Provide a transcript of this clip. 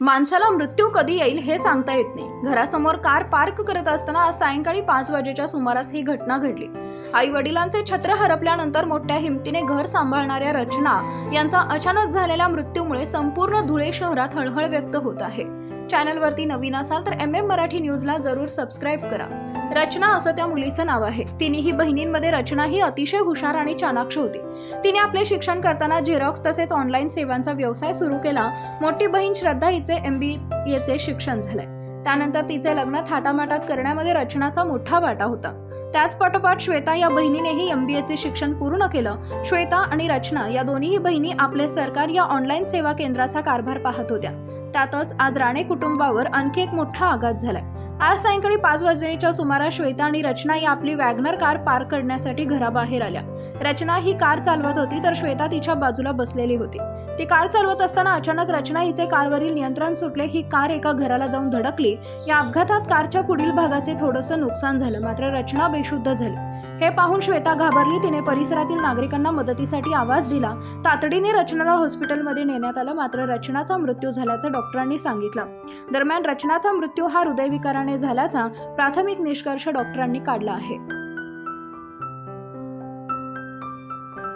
माणसाला मृत्यू कधी येईल हे सांगता येत नाही. घरासमोर कार पार्क करत असताना आज सायंकाळी पाच वाजेच्या सुमारास ही घटना घडली. आई वडिलांचे छत्र हरपल्यानंतर मोठ्या हिमतीने घर सांभाळणाऱ्या रचना यांचा अचानक झालेल्या मृत्यूमुळे संपूर्ण धुळे शहरात हळहळ व्यक्त होत आहे. चॅनलवरती नवीन असाल तर एम एम मराठी न्यूजला जरूर सबस्क्राईब करा. रचना असं त्या मुलीचं नाव आहे. तिन्ही बहिणींमध्ये रचना ही अतिशय हुशार आणि चाणाक्ष होती. तिने आपले शिक्षण करताना झेरॉक्स तसेच ऑनलाईन सेवांचा व्यवसाय सुरू केला. मोठी बहीण श्रद्धा हिचे एम बी एचे शिक्षण झालंय. त्यानंतर तिचे लग्न थाटामाटात करण्यामध्ये रचनाचा मोठा वाटा होता. त्याच पाठोपाठ श्वेता या बहिणीनेही एम बी एचे शिक्षण पूर्ण केलं. श्वेता आणि रचना या दोन्ही बहिणी आपले सरकार या ऑनलाईन सेवा केंद्राचा कारभार पाहत होत्या. त्यातच आज राणे कुटुंबावर आणखी एक मोठा आघात झालाय. आज सायंकाळी पाच वाजण्याच्या सुमारास श्वेता आणि रचना या आपली वॅगनर कार पार्क करण्यासाठी घराबाहेर आल्या. रचना ही कार चालवत होती तर श्वेता तिच्या बाजूला बसलेली होती. ती कार चालवत असताना अचानक रचना हिचे कारवरील नियंत्रण सुटले. ही कार एका घराला जाऊन धडकली. या अपघातात कारच्या पुढील भागाचे थोडंसं नुकसान झालं मात्र रचना बेशुद्ध झाली. हे पाहून श्वेता घाबरली. तिने परिसरातील नागरिकांना मदतीसाठी आवाज दिला. तातडीने रचनाला हॉस्पिटलमध्ये नेण्यात आलं. मात्र रचनाचा मृत्यू झाल्याचं डॉक्टरांनी सांगितलं. दरम्यान रचनाचा मृत्यू हा हृदयविकाराने झाल्याचा प्राथमिक निष्कर्ष डॉक्टरांनी काढला आहे.